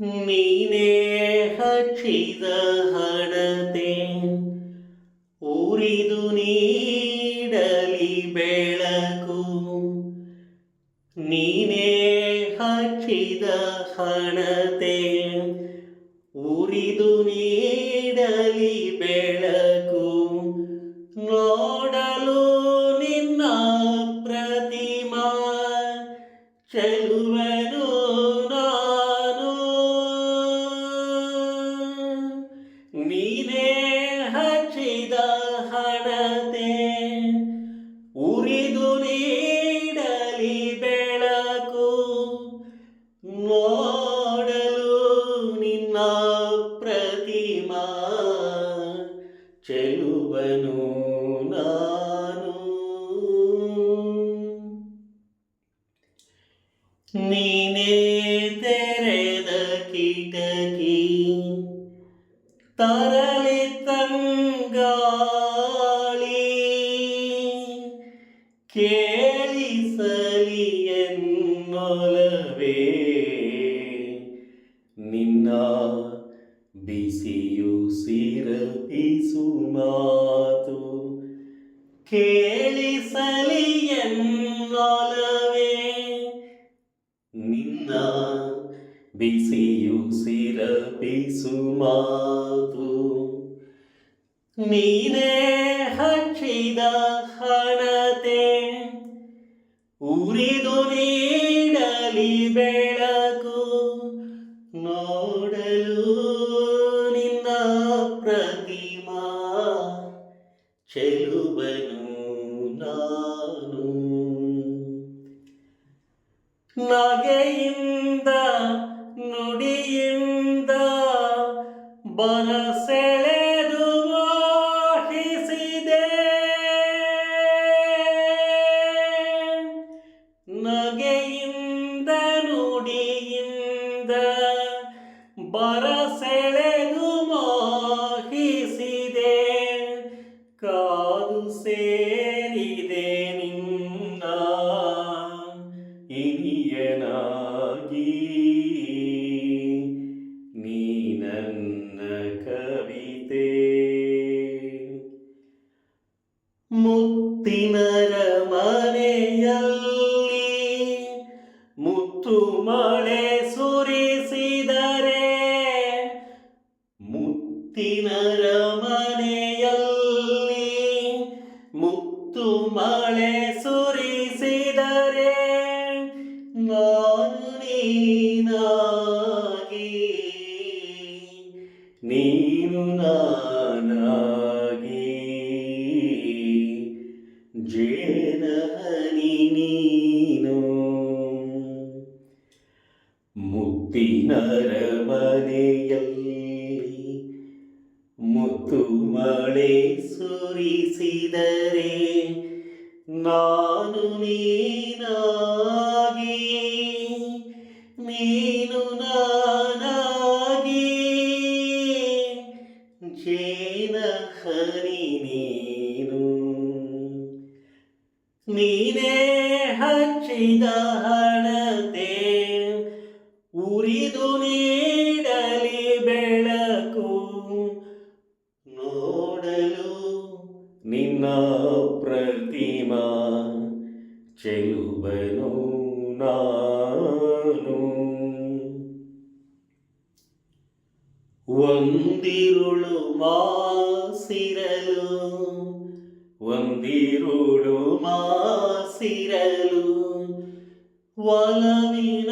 ನೀನೇ ಹಚ್ಚಿದ ಹಣತೆ ಉರಿದು ನೀಡಲಿ ಬೆಳಕು. ನೀನೇ ಹಚ್ಚಿದ ಹಣತೆ ಉರಿದು ನೀಡಲಿ ನೀನೇ ತೆರೆದ ಕಿಟಕಿ ತರಲಿ ತಂಗಾಳಿ ಕೇಳಿಸಲಿ ಎನ್ನೊಲವೇ ನಿನ್ನ ಬಿಸಿಯು ಸಿರಪಿಸು ಬಿಸಿಯು ಮಾತು. ನೀನೇ ಹಚ್ಚಿದ ಹಣತೆ ಉರಿದು ನೀಡಲಿ ಬೆಳಕು. ನೋಡಲು ನಿನ್ನ ಪ್ರತಿಮಾ ಚೆಲುವನು ನೀ ನನ್ನ ಕವಿತೆ. ಮುತ್ತಿನರ ಮನೆಯಲ್ಲಿ ಸುರಿಸಿದರೆ ಮುತ್ತಿನರ ಮಳೆ ಸುರಿಸಿದರೆ ನಾನು ನೀನಾಗಿ ನೀನು ನಾನಾಗಿ ಜೇನ ಹನಿ ನೀನು ನೀನೇ ಹಚ್ಚಿದ ಹಣತೆ ನಿನ್ನ ಪ್ರತಿಮಾ ಚೆಲುವನು ನಾನು ಒಂದಿರುಳು ಮಾಸಿರಲು ಒಂದಿರುಳು ಮಾಸಿರಲು ಒಲವಿನ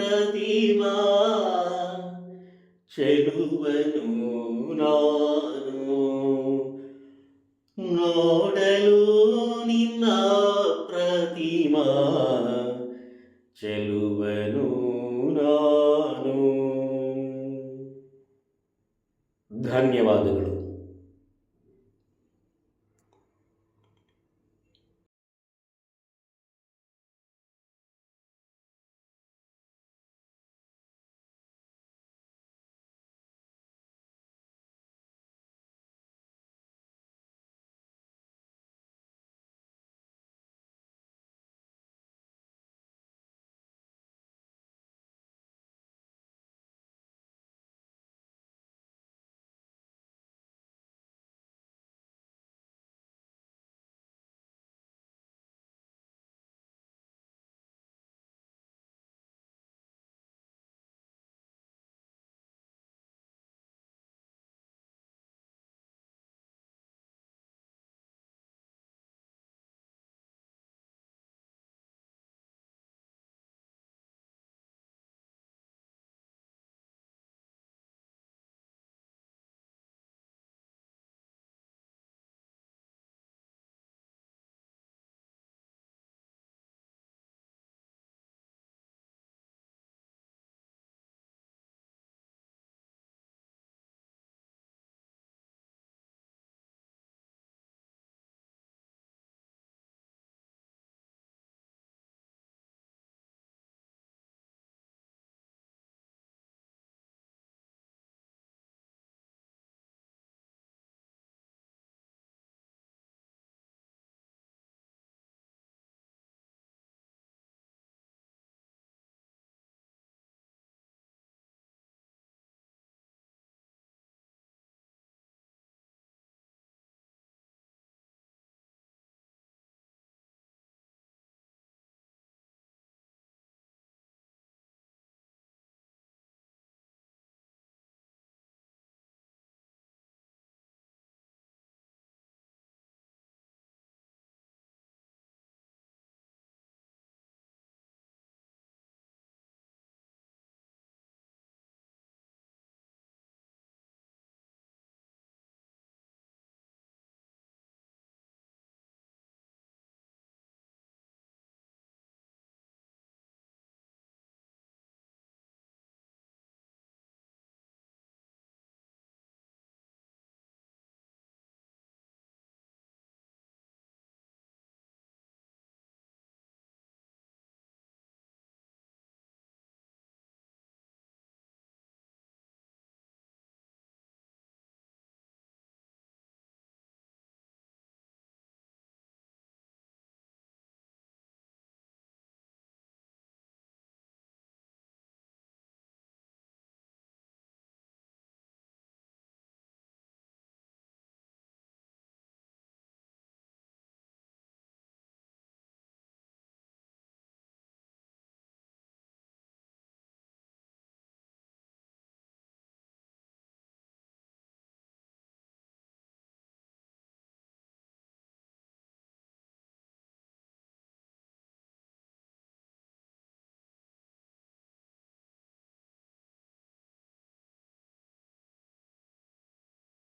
പ്രതിമ ചെലുവനു നാനೂ ನೋಡಲು ನಿನ್ನ ಪ್ರತಿಮಾ ಚೆಲುವನು ನಾನು ಧನ್ಯವಾದಗಳು